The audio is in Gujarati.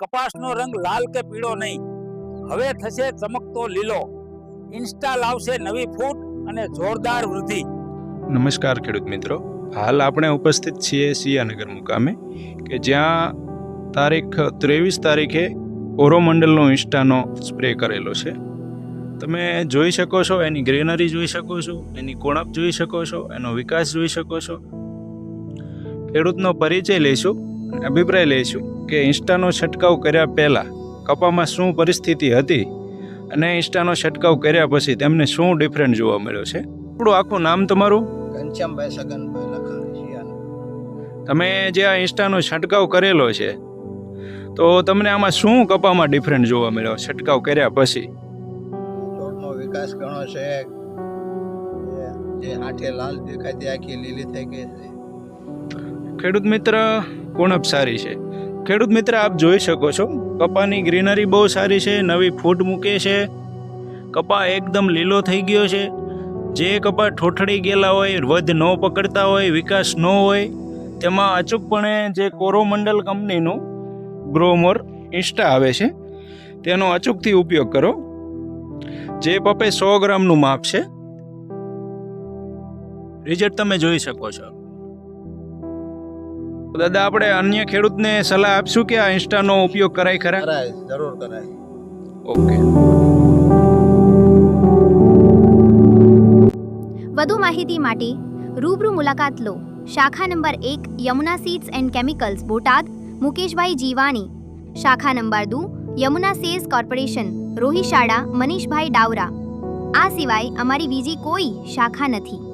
કપાસનો રંગ લાલ કે પીળો નહીં. હવે થશે ચમકતો લીલો. ઇન્સ્ટા લાવશે નવી ફૂટ અને જોરદાર વૃદ્ધિ. નમસ્કાર ખેડૂત મિત્રો. હાલ આપણે ઉપસ્થિત છીએ સિયાનગર મુકામે, કે જ્યાં તારીખ ત્રેવીસ તારીખે ઓરોમંડલનો ઇન્સ્ટાનો સ્પ્રે કરેલો છે. તમે જોઈ શકો છો, એની ગ્રેનરી જોઈ શકો છો, એની કોણપ જોઈ શકો છો, એનો વિકાસ જોઈ શકો છો. ખેડૂતનો પરિચય લઈશું અને અભિપ્રાય લઈશું. કે ઇન્સ્ટાનો છંટકાવ કર્યા પહેલાં કપામાં શું પરિસ્થિતિ હતી અને ઇન્સ્ટાનો છંટકાવ કર્યા પછી તેમને શું ડિફરન્ટ જોવા મળ્યો છે? આપણું આખું નામ તમારું? ઘનશ્યામભાઈ સગનભાઈ લખાણી તમે જે આ ઇન્સ્ટાનો છંટકાવ કરેલો છે તો તમને આમાં શું કપામાં ડિફરન્ટ જોવા મળ્યો છંટકાવ કર્યા પછી? છોડનો વિકાસ ઘણો છે. જે હાથે લાલ દેખાતી આખી લીલી થઈ ગઈ છે. ખેડૂત મિત્ર કુણપ સારી છે? ખેડૂત મિત્ર, આપ જોઈ શકો છો, કપાની ગ્રીનરી બહુ સારી છે, નવી ફૂટ મૂકે છે, કપા એકદમ લીલો થઈ ગયો છે, જે કપા ઠોઠડી ગયેલા હોય, વધ ન પકડતા હોય, વિકાસ ન હોય, તેમાં અચૂકપણે જે કોરોમંડલ કંપનીનું ગ્રોમોર ઇન્સ્ટા આવે છે, તેનો અચૂકથી ઉપયોગ કરો, જે પપે સો ગ્રામનું માપ છે, રિઝલ્ટ તમે જોઈ શકો છો. દાદા આપણે અન્ય ખેડૂતને સલાહ આપશું કે આ ઇન્સ્ટાનો ઉપયોગ કરાય ખરા? કરાય જરૂર કરાય. ઓકે. વધુ માહિતી માટે રૂબરૂ મુલાકાત લો શાખા નંબર એક Yamuna seeds and chemicals Botad. Mukeshbhai Jivani શાખા number two Yamuna sales corporation Rohishala Manishbhai Davra આ સિવાય અમારી બીજી કોઈ શાખા નથી.